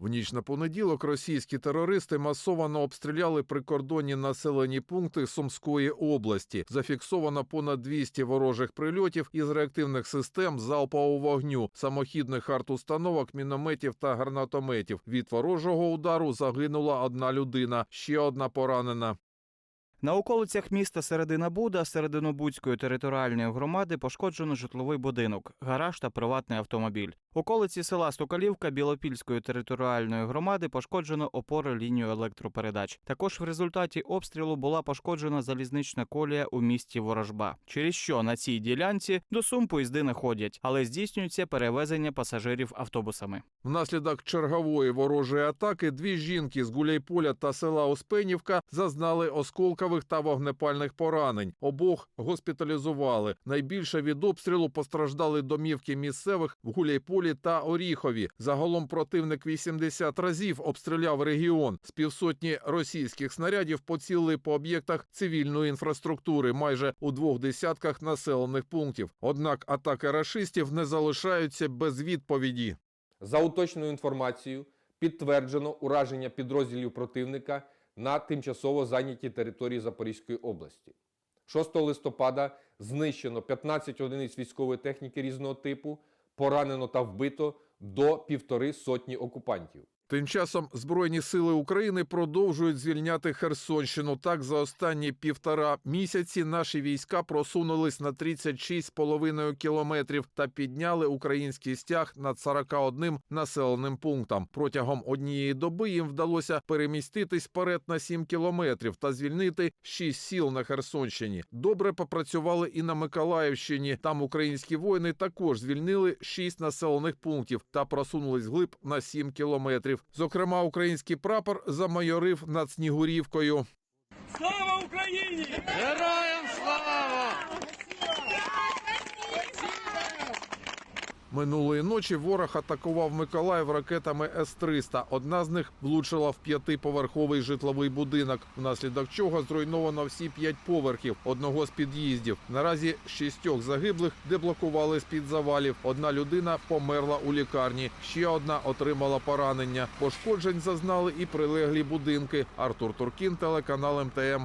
В ніч на понеділок російські терористи масово обстріляли прикордонні населені пункти Сумської області. Зафіксовано понад 200 ворожих прильотів із реактивних систем залпового вогню, самохідних артустановок, мінометів та гранатометів. Від ворожого удару загинула одна людина, ще одна поранена. На околицях міста Середина Буда Серединобудської територіальної громади пошкоджено житловий будинок, гараж та приватний автомобіль. Околиці села Стокалівка Білопільської територіальної громади пошкоджено опори лінію електропередач. Також в результаті обстрілу була пошкоджена залізнична колія у місті Ворожба, через що на цій ділянці до Сум поїзди не ходять, але здійснюється перевезення пасажирів автобусами. Внаслідок чергової ворожої атаки дві жінки з Гуляйполя та села Успенівка зазнали осколкових та вогнепальних поранень. Обох госпіталізували. Найбільше від обстрілу постраждали домівки місцевих в Гуляйполі та Оріхові. Загалом противник 80 разів обстріляв регіон. З півсотні російських снарядів поцілили по об'єктах цивільної інфраструктури майже у двох десятках населених пунктів. Однак атаки рашистів не залишаються без відповіді. За уточненою інформацією, підтверджено ураження підрозділів противника на тимчасово зайнятій території Запорізької області. 6 листопада знищено 15 одиниць військової техніки різного типу, поранено та вбито до півтори сотні окупантів. Тим часом Збройні сили України продовжують звільняти Херсонщину. Так, за останні півтора місяці наші війська просунулись на 36,5 кілометрів та підняли український стяг над 41 населеним пунктом. Протягом однієї доби їм вдалося переміститись вперед на 7 кілометрів та звільнити 6 сіл на Херсонщині. Добре попрацювали і на Миколаївщині. Там українські воїни також звільнили 6 населених пунктів та просунулись глиб на 7 кілометрів. Зокрема, український прапор замайорив над Снігурівкою. Слава Україні! Героям слава! Минулої ночі ворог атакував Миколаїв ракетами С-300. Одна з них влучила в п'ятиповерховий житловий будинок, внаслідок чого зруйновано всі п'ять поверхів одного з під'їздів. Наразі шістьох загиблих деблокували з-під завалів. Одна людина померла у лікарні, ще одна отримала поранення. Пошкоджень зазнали і прилеглі будинки. Артур Туркін, телеканал МТМ.